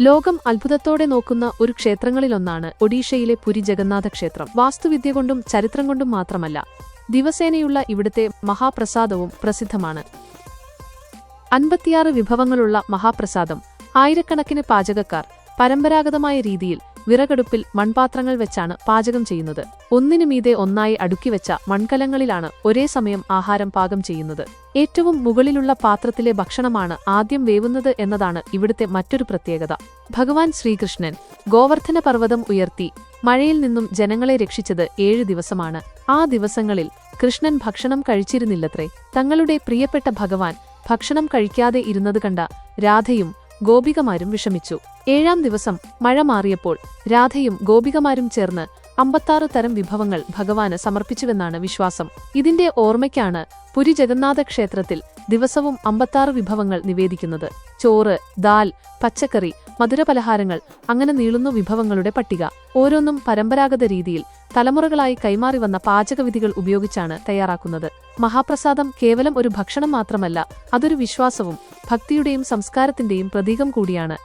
ലോകം അത്ഭുതത്തോടെ നോക്കുന്ന ഒരു ക്ഷേത്രങ്ങളിലൊന്നാണ് ഒഡീഷയിലെ പുരി ജഗന്നാഥ ക്ഷേത്രം. വാസ്തുവിദ്യ കൊണ്ടും ചരിത്രം കൊണ്ടും മാത്രമല്ല ദിവസേനയുള്ള ഇവിടുത്തെ മഹാപ്രസാദവും പ്രസിദ്ധമാണ്. അൻപത്തിയാറ് വിഭവങ്ങളുള്ള മഹാപ്രസാദം ആയിരക്കണക്കിന് പാചകക്കാർ പരമ്പരാഗതമായ രീതിയിൽ വിറകടുപ്പിൽ മൺപാത്രങ്ങൾ വെച്ചാണ് പാചകം ചെയ്യുന്നത്. ഒന്നിനു മീതെ ഒന്നായി അടുക്കിവെച്ച മൺകലങ്ങളിലാണ് ഒരേ സമയം ആഹാരം പാകം ചെയ്യുന്നത്. ഏറ്റവും മുകളിലുള്ള പാത്രത്തിലെ ഭക്ഷണമാണ് ആദ്യം വേവുന്നത് എന്നതാണ് ഇവിടുത്തെ മറ്റൊരു പ്രത്യേകത. ഭഗവാൻ ശ്രീകൃഷ്ണൻ ഗോവർദ്ധന പർവതം ഉയർത്തി മഴയിൽ നിന്നും ജനങ്ങളെ രക്ഷിച്ചത് ഏഴ് ദിവസമാണ്. ആ ദിവസങ്ങളിൽ കൃഷ്ണൻ ഭക്ഷണം കഴിച്ചിരുന്നില്ലത്രേ. തങ്ങളുടെ പ്രിയപ്പെട്ട ഭഗവാൻ ഭക്ഷണം കഴിക്കാതെ ഇരുന്നത് കണ്ട രാധയും ഗോപികമാരും വിഷമിച്ചു. ഏഴാം ദിവസം മഴ മാറിയപ്പോൾ രാധയും ഗോപികമാരും ചേർന്ന് അമ്പത്താറ് തരം വിഭവങ്ങൾ ഭഗവാന് സമർപ്പിച്ചുവെന്നാണ് വിശ്വാസം. ഇതിന്റെ ഓർമ്മയ്ക്കാണ് പുരി ജഗന്നാഥ ക്ഷേത്രത്തിൽ ദിവസവും അമ്പത്താറ് വിഭവങ്ങൾ നിവേദിക്കുന്നത്. ചോറ് ദാൽ പച്ചക്കറി മധുരപലഹാരങ്ങൾ അങ്ങനെ നീളുന്നു വിഭവങ്ങളുടെ പട്ടിക. ഓരോന്നും പരമ്പരാഗത രീതിയിൽ തലമുറകളായി കൈമാറി വന്ന പാചകവിധികൾ ഉപയോഗിച്ചാണ് തയ്യാറാക്കുന്നത്. മഹാപ്രസാദം കേവലം ഒരു ഭക്ഷണം മാത്രമല്ല അതൊരു വിശ്വാസവും ഭക്തിയുടെയും സംസ്കാരത്തിന്റെയും പ്രതീകം കൂടിയാണ്.